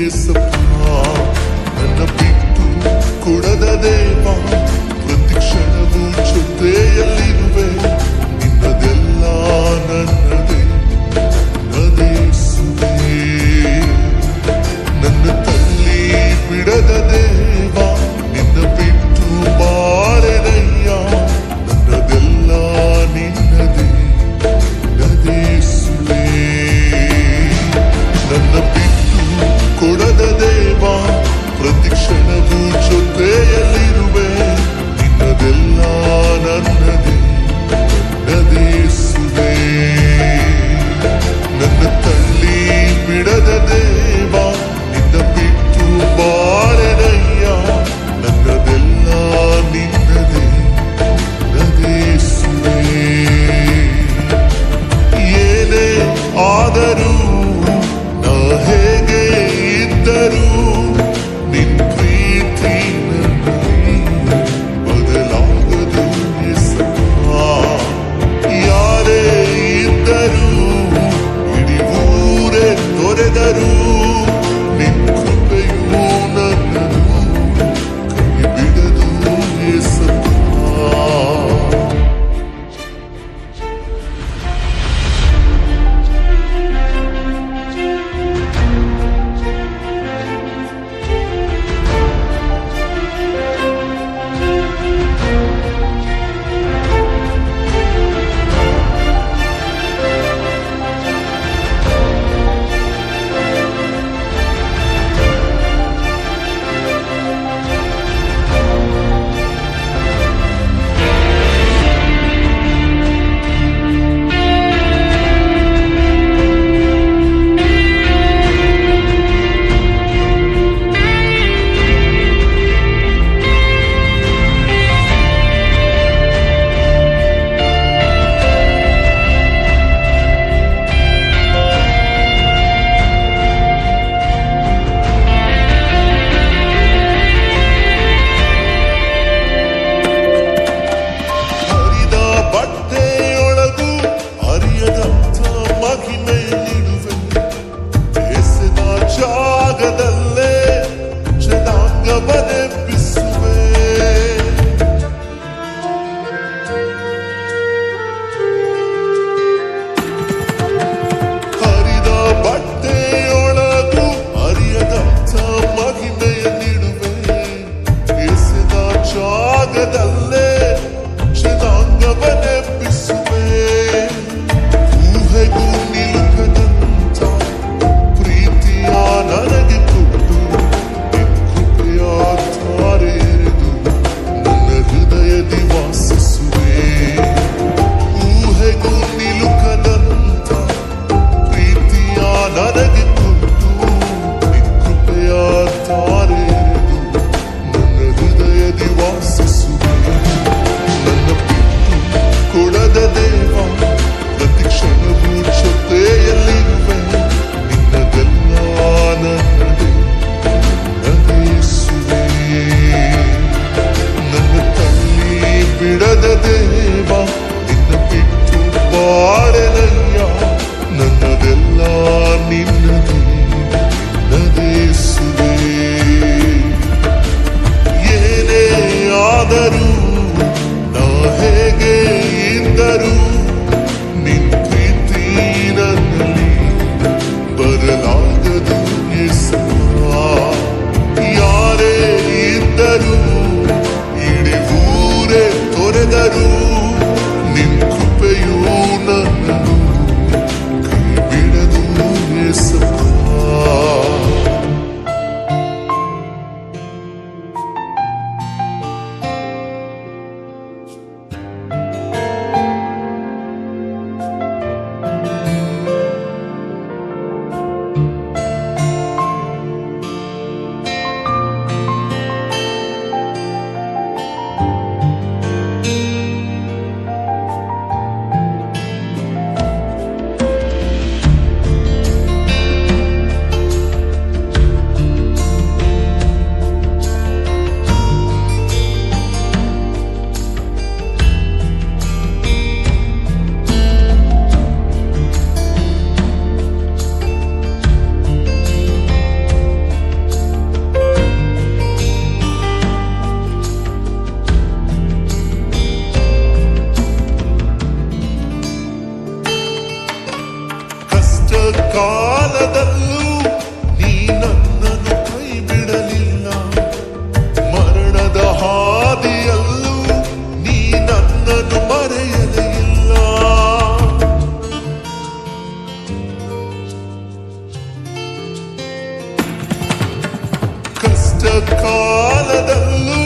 ஏசப்பா நல்ல பிட்டு குடத தேவா ಕಾಲದಲ್ಲೂ ನೀ ನನ್ನನ್ನು ಕೈ ಬಿಡಲಿಲ್ಲ ಮರಣದ ಹಾದಿಯಲ್ಲೂ ನೀ ನನ್ನನ್ನು ಮರೆಯಲೇ ಇಲ್ಲ. ಕಷ್ಟ ಕಾಲದಲ್ಲೂ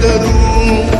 cada um